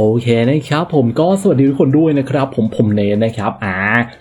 โอเคนะครับผมก็สวัสดีทุกคนด้วยนะครับ ผมผมเนนนะครับอ่า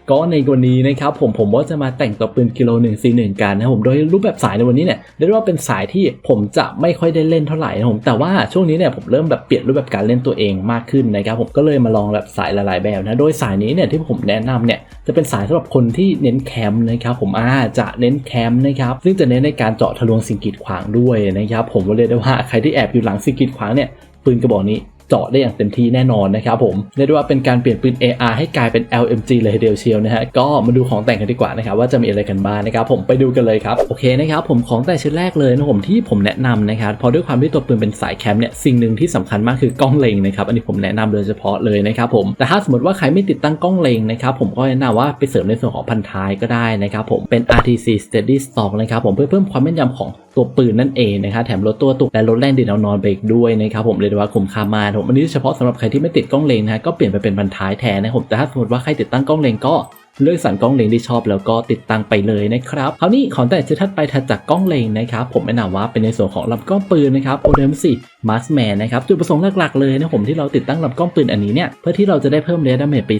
ก็ในวันนี้นะครับผมผมว่าจะมาแต่งตัวปืนกิโล1 4 1กันนะครับผมโดยรูปแบบสายในวันนี้เนี่ยเรียกว่าเป็นสายที่ผมจะไม่ค่อยได้เล่นเท่าไหร่นะผมแต่ว่าช่วงนี้เนี่ยผมเริ่มแบบเปลี่ยนรูปแบบการเล่นตัวเองมากขึ้นนะครับผมก็เลยมาลองแบบสายหลายๆแบบนะโดยสายนี้เนี่ยที่ผมแนะนำเนี่ยจะเป็นสายสำหรับคนที่เน้นแคมป์นะครับผมอ่าจะเน้นแคมป์นะครับซึ่งจะเน้นในการเจาะทะลวงสิ่งกีดขวางด้วยนะครับผมก็เลยได้ว่าใครที่แอบอยู่หลังสิ่งกีดขวางเนี่ยปืนกระบอกนี้ เจาะได้อย่างเต็มที่แน่นอนนะครับผมเรียกได้ว่าเป็นการเปลี่ยนปืน AR ให้กลายเป็น LMG เลยเดียวเชียวนะฮะก็มาดูของแต่งกันดีกว่านะครับว่าจะมีอะไรกันบ้างนะครับผมไปดูกันเลยครับโอเคนะครับผมของแต่งชิ้นแรกเลยนะผมที่ผมแนะนำนะครับเพราะด้วยความที่ตัวปืนเป็นสายแคมป์เนี่ยสิ่งหนึ่งที่สำคัญมากคือกล้องเล็งนะครับอันนี้ผมแนะนำโดยเฉพาะเลยนะครับผมแต่ถ้าสมมติว่าใครไม่ติดตั้งกล้องเล็งนะครับผมก็แนะนำว่าไปเสริมในส่วนของพันท้ายก็ได้นะครับผมเป็น RTC Steady Stock นะครับผมเพื่อเพิ่มความแม่นยำของตัวปืนนั่นเองนะครับแถมลดตัวตุกและลดแรงดินเอานอนไปอีกด้วยนะครับผมเรียกว่าคุ้มค่ามากผมอันนี้เฉพาะสำหรับใครที่ไม่ติดกล้องเลนนะฮะก็เปลี่ยนไปเป็นบรรท้ายแทนนะครับผมแต่ถ้าสมมติว่าใครติดตั้งกล้องเลนก็ เลือกสั่งกล้องเลนที่ชอบแล้วก็ติดตั้งไปเลยนะครับคราวนี้ของแต่จะทัดไปถัดจากกล้องเลนนะครับผมแนะนำว่าเป็นในส่วนของลำกล้องปืนนะครับ ODM4 Marksman นะครับจุดประสงค์หลักๆเลยนะผมที่เราติดตั้งลำกล้องปืนอันนี้เนี่ยเพื่อที่เราจะได้เพิ่มเรดาเมจไป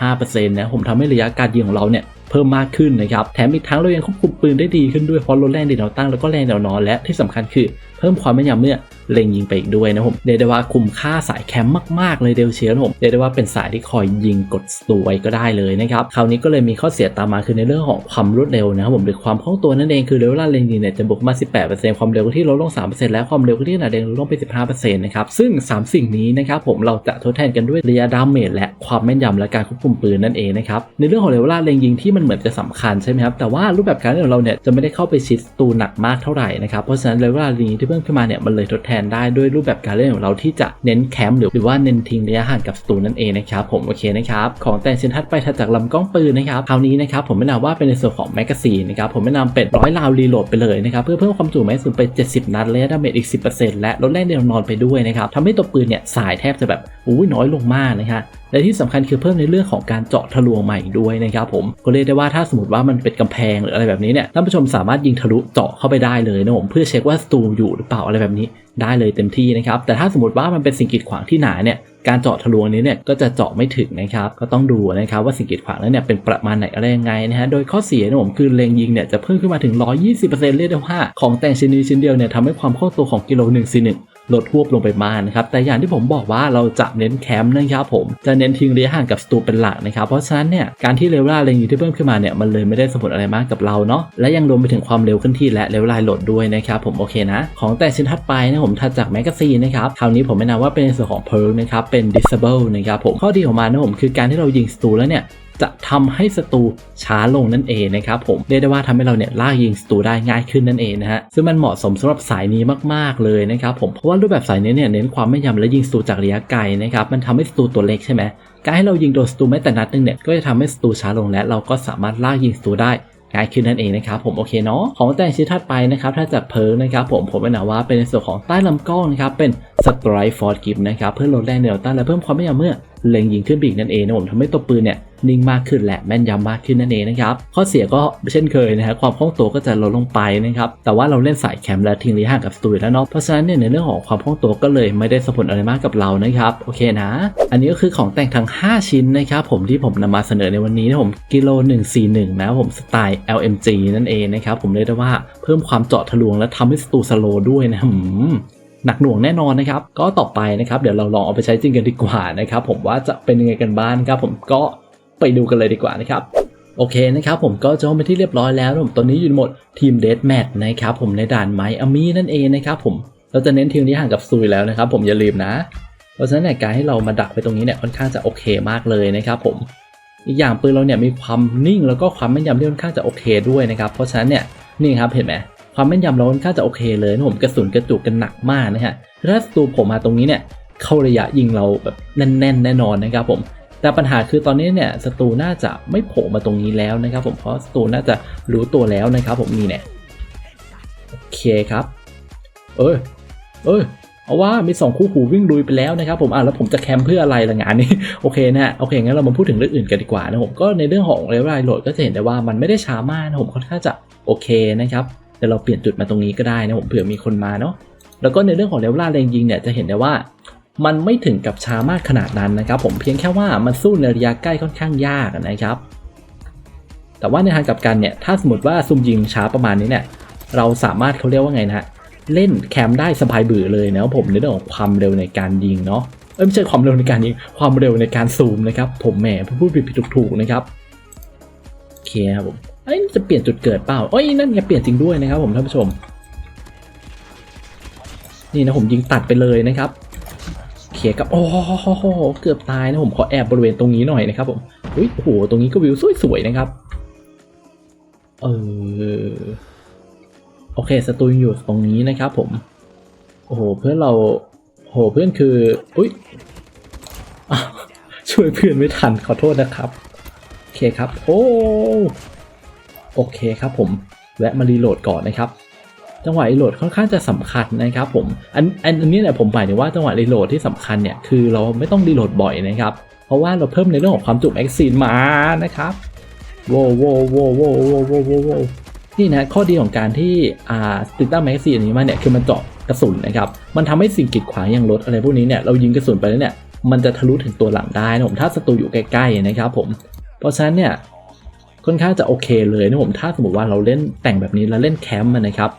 35%นะผมทำให้ระยะการยิงของเราเนี่ยเพิ่มมากขึ้นนะครับแถมอีกทั้งเรายังควบคุมปืนได้ดีขึ้นด้วยเพราะลดแรงดินเราตั้งแล้วก็แรงเดานอนและที่สำคัญคือเพิ่มความแม่นยำเมื่อเล็งยิงไปอีกด้วยนะผมเรียกได้ว่าคุ้มค่าสายแคมป์มากๆเลยเดลเชียนผมเรียกได้ว่าเป็นสายที่คอยยิงกดสตูไว้ก็ได้เลยนะครับคราวนี้ก็เลยมีข้อเสียตามมาคือในเรื่องของความรวดเร็วนะครับผมหรือความคล่องตัวนั่นเองคือเรเวลาเล็งยิงเนี่ยจะบวกมา 18%ความเร็วที่ลดลง 3%และความเร็วที่หนาแดงลดลงไป 15%นะครับซึ่ง 3 สิ่งนี้นะครับผมเราจะทดแทนกันด้วยระยะดาเมจและความแม่นยำและการควบคุมปืนนั่นเองนะครับในเรื่องของเรเวลาเล็งยิงที่มันเหมือนจะสำคัญใช่ไหมครับแต่ว่ารูปแบบการเล่นของเราเนี่ยจะไม่ได้เข้าไปชิดสตูหนักมากเท่าไหร่นะครับเพราะฉะนั้นเรเวลาเล็งยิงที่เพิ่มขึ้นมาเนี่ยมันเลยทดแทนได้ด้วยรูปแบบการเล่นของเราที่จะเน้นแคมป์หรือว่าเน้นทิ้งระยะห่างกับสตูนั่นเองนะครับผมโอเคนะครับของแต่งชิ้นถัดไปถัดจากลำกล้องปืนนะครับคราวนี้นะครับผมแนะนำว่าเป็นในส่วนของแมกกาซีนนะครับผมแนะนำเป็นร้อยลาวรีโหลดไปเลยนะครับเพื่อเพิ่มความจุแมกกาซีนไป 70 นัดและดาเมจอีก 10%และลดแรงเดียวนอนไปด้วยนะครับทำให้ตัวปืนเนี่ยสายแทบจะแบบอุ้น้อยลงมากนะฮะและที่สำคัญคือเพิ่มในเรื่องของการเจาะทะลวงใหม่ด้วยนะครับผมก็เรียกได้ว่าถ้าสมมติว่ามันเป็นกำแพงหรืออะไรแบบนี้เนี่ยท่านผู้ชมสามารถยิงทะลุเจาะเข้าไปได้เลยนะผมเพื่อเช็คว่าสตูอยู่หรือเปล่าอะไรแบบนี้ได้เลยเต็มที่นะครับแต่ถ้าสมมติว่ามันเป็นสิ่งกีดขวางที่หนาเนี่ย การเจาะทะลวงนี้เนี่ยก็จะเจาะไม่ถึงนะครับ ก็ต้องดูนะครับว่าสิ่งกีดขวางนั้นเนี่ยเป็นประมาณไหนอะไรยังไงนะฮะ โดยข้อเสียนะผมคือเลงยิงเนี่ยจะเพิ่มขึ้นมาถึง 120%เรียกได้ว่าของแต่งชิ้นนี้ชิ้นเดียวเนี่ยทำให้ความคล่องตัวของกิโล1 4 1 ลดหวบลงไปมากนะครับแต่อย่างที่ผมบอกว่าเราจะเน้นแคมป์นะครับผมจะเน้นทิ้งระยะห่างกับสตูเป็นหลักนะครับเพราะฉะนั้นเนี่ยการที่เลเวลอะไรอย่างที่เพิ่มขึ้นมาเนี่ยมันเลยไม่ได้สมผลอะไรมากกับเราเนาะและยังรวมไปถึงความเร็วขึ้นที่และเลเวลโหลดด้วยนะครับผมโอเคนะ ของแต่ชิ้นถัดไปนะผมถัดจากแมกกาซีนนะครับคราวนี้ผมแนะนำว่าเป็นในส่วนของเพิร์กนะครับเป็น disable นะครับผมข้อดีของมันนะผมคือการที่เรายิงสตูแล้วเนี่ย จะทำให้สตูช้าลงนั่นเองนะครับผมเรียกได้ว่าทำให้เราเนี่ยลากยิงสตูได้ง่ายขึ้นนั่นเองนะฮะซึ่งมันเหมาะสมสำหรับสายนี้มากๆเลยนะครับผมเพราะว่ารูปแบบสายนี้เนี่ยเน้นความแม่นยำและยิงสตูจากระยะไกลนะครับมันทำให้สตูตัวเล็กใช่ไหมการให้เรายิงโดนสตูแม้แต่นัดนึงเนี่ยก็จะทำให้สตูช้าลงและเราก็สามารถลากยิงสตูได้ง่ายขึ้นนั่นเองนะครับผมโอเคเนาะของแต่งชิ้นถัดไปนะครับถ้าจากเพิร์กนะครับผมผมแนะนำว่าเป็นในส่วนของใต้ลำกล้องนะครับเป็น Strike Force Grip นะครับเพื่อลดแรงเหนี่ยวต้านและเพิ่มความแม่นยำเมื่อ เล็งยิงขึ้นบีกนั่นเองนะผมทำให้ตัวปืนเนี่ยนิ่งมากขึ้นและแม่นยำมากขึ้นนั่นเองนะครับข้อเสียก็เช่นเคยนะฮะความคล่องตัวก็จะลดลงไปนะครับแต่ว่าเราเล่นสายแคมป์และทิ้งระยะห่างกับสตูอยู่แล้วเนาะเพราะฉะนั้นเนี่ยในเรื่องของความคล่องตัวก็เลยไม่ได้สมผลอะไรมากกับเรานะครับโอเคนะ อันนี้ก็คือของแต่งทั้ง 5 ชิ้นนะครับผมที่ผมนำมาเสนอในวันนี้นะผมกิโล 141 นะผมสไตล์ LMG นั่นเองนะครับผมเรียกได้ว่าเพิ่มความเจาะทะลวงและทำให้สตูสโลด้วยนะ หนักหน่วงแน่นอนนะครับ ก็ต่อไปนะครับ เดี๋ยวเราลองเอาไปใช้จริงกันดีกว่านะครับ ผมว่าจะเป็นยังไงกันบ้างครับ ผมก็ไปดูกันเลยดีกว่านะครับโอเคนะครับผมก็จองไปที่เรียบร้อยแล้วผมตอนนี้อยู่หมดทีมเดสแมทนะครับผมในด่านไม้อามีนั่นเองนะครับผมเราจะเน้นทีมที่ห่างกับซุยแล้วนะครับ ผมอย่าลืมนะ เพราะฉะนั้นเนี่ยการให้เรามาดักไปตรงนี้เนี่ยค่อนข้างจะโอเคมากเลยนะครับผมอีกอย่างปืนเราเนี่ยมีความนิ่งแล้วก็ความแม่นยำที่ค่อนข้างจะโอเคด้วยนะครับ เพราะฉะนั้นเนี่ยนี่ครับเห็นไหม ความแม่นยำเราค่อนข้างจะโอเคเลยนะผมกระสุนกระจุกกันหนักมากนะฮะถ้าสตูผมมาตรงนี้เนี่ยเข้าระยะยิงเราแบบแน่นๆแน่นอนนะครับผมแต่ปัญหาคือตอนนี้เนี่ยสตูน่าจะไม่โผล่มาตรงนี้แล้วนะครับผมเพราะสตูน่าจะรู้ตัวแล้วนะครับผมนี่เนี่ยโอเคครับ เอ้ยเอ้ยเอาว่ามีสองคู่หูวิ่งลุยไปแล้วนะครับผมอะแล้วผมจะแคมป์เพื่ออะไรละงานนี้โอเคนะฮะโอเคงั้นเรามาพูดถึงเรื่องอื่นกันดีกว่านะผมก็ในเรื่องของเรเวลโหลดก็จะเห็นได้ว่ามันไม่ได้ช้ามากนะผมค่อนข้างจะโอเคนะครับ เดี๋ยวเราเปลี่ยนจุดมาตรงนี้ก็ได้นะผมเผื่อมีคนมาเนาะแล้วก็ในเรื่องของเลเวลาแรงยิงเนี่ยจะเห็นได้ว่ามันไม่ถึงกับช้ามากขนาดนั้นนะครับ ผมเพียงแค่ว่ามันสู้ในระยะใกล้ค่อนข้างยากนะครับ แต่ว่าในทางกลับกันเนี่ยถ้าสมมติว่าซุ่มยิงช้าประมาณนี้เนี่ยเราสามารถเขาเรียกว่าไงนะเล่นแคมได้สบายเบื่อเลยนะครับผมในเรื่องของความเร็วในการยิงเนาะเอ้ยไม่ใช่ความเร็วในการยิงความเร็วในการซูมนะครับ ผมแหมพูดผิดผิดถูกๆนะครับโอเคครับผม เอ้ยจะเปลี่ยนจุดเกิดเปล่าเอ้ยนั่นไงเปลี่ยนจริงด้วยนะครับผมท่านผู้ชม นี่นะผมยิงตัดไปเลยนะครับโอเคครับโอ้โหเกือบตายนะผมขอแอบบริเวณตรงนี้หน่อยนะครับผมอุ้ยโอ้โหตรงนี้ก็วิวสวยๆนะครับเออโอเคสตูยังอยู่ตรงนี้นะครับผมโอ้โหเพื่อนเราโอ้โหเพื่อนคืออุ้ยช่วยเพื่อนไม่ทันขอโทษนะครับโอเคครับ โอ้ โอเคครับผมแวะมารีโหลดก่อนนะครับจังหวะรีโหลดค่อนข้างจะสำคัญนะครับผมอันอันนี้เนี่ยผมหมายถึงว่าจังหวะรีโหลดที่สำคัญเนี่ยคือเราไม่ต้องรีโหลดบ่อยนะครับ เพราะว่าเราเพิ่มในเรื่องของความจุแม็กซีนมานะครับโว้โว้โว้โว้โว้โว้โว้โว้นี่นะข้อดีของการที่อ่าติดตั้งแมกกซีนนี้มาเนี่ยคือมันเจาะกระสุนนะครับมันทำให้สิ่งกีดขวางอย่างรถอะไรพวกนี้เนี่ยเรายิงกระสุนไปแล้วเนี่ยมันจะทะลุถึงตัวหลังได้นะผมถ้าศัตรูอยู่ใกล้ๆนะครับผมเพราะฉะนั้นเนี่ย ค่อนข้างจะโอเคเลยนะผมถ้าสมมติว่าเราเล่นแต่งแบบนี้แล้วเล่นแคมป์มันนะครับ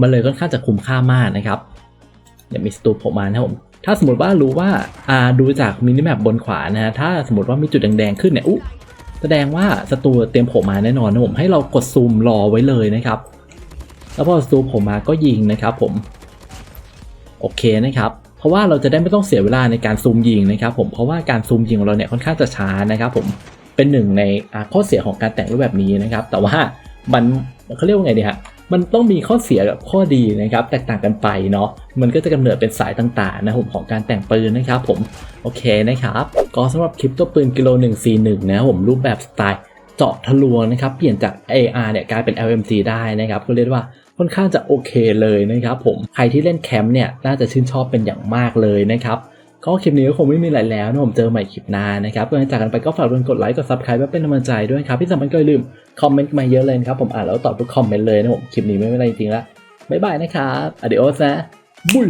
มันเลยค่อนข้างจะคุ้มค่ามากนะครับเดี๋ยวมีสตูผมมานะผมถ้าสมมติว่ารู้ว่าอ่าดูจากมินิแมปบนขวานะฮะถ้าสมมติว่ามีจุดแดงๆขึ้นเนี่ยอุ๊แสดงว่าศัตรูเตรียมโผล่มาแน่นอนนะผมให้เรากดซูมรอไว้เลยนะครับ แล้วพอศัตรูโผล่มาก็ยิงนะครับ ผม โอเคนะครับ เพราะว่าเราจะได้ไม่ต้องเสียเวลาในการซูมยิงนะครับ ผมเพราะว่าการซูมยิงของเราเนี่ยค่อนข้างจะช้านะครับ ผม เป็นหนึ่งในข้อเสียของการแต่งรูปแบบนี้นะครับ แต่ว่ามันเขาเรียกว่าไงดีฮะมันต้องมีข้อเสียกับข้อดีนะครับ แตกต่างกันไปเนาะมันก็จะกำเนิดเป็นสายต่างๆนะผมของการแต่งปืนนะครับผมโอเคนะครับก็สำหรับคลิปตัวปืนกิโล 141 นะผมรูปแบบสไตล์เจาะทะลวงนะครับเปลี่ยนจาก AR เนี่ยกลายเป็น LMG ได้นะครับก็เรียกว่าค่อนข้างจะโอเคเลยนะครับผมใครที่เล่นแคมป์เนี่ยน่าจะชื่นชอบเป็นอย่างมากเลยนะครับ ก็คลิปนี้ก็คงไม่มีอะไรแล้วนะผมเจอใหม่คลิปหน้านะครับก่อนจากกันไปก็ฝากกคนกดไลค์กด subscribe เป็นกำลังใจด้วยครับที่สำคัญก็อย่าลืมคอมเมนต์มาเยอะเลยนะครับผมอ่านแล้วตอบทุกคอมเมนต์เลยนะผมคลิปนี้ไม่เป็นไรจริงๆแล้วบ๊ายบายนะครับ adios นะบุย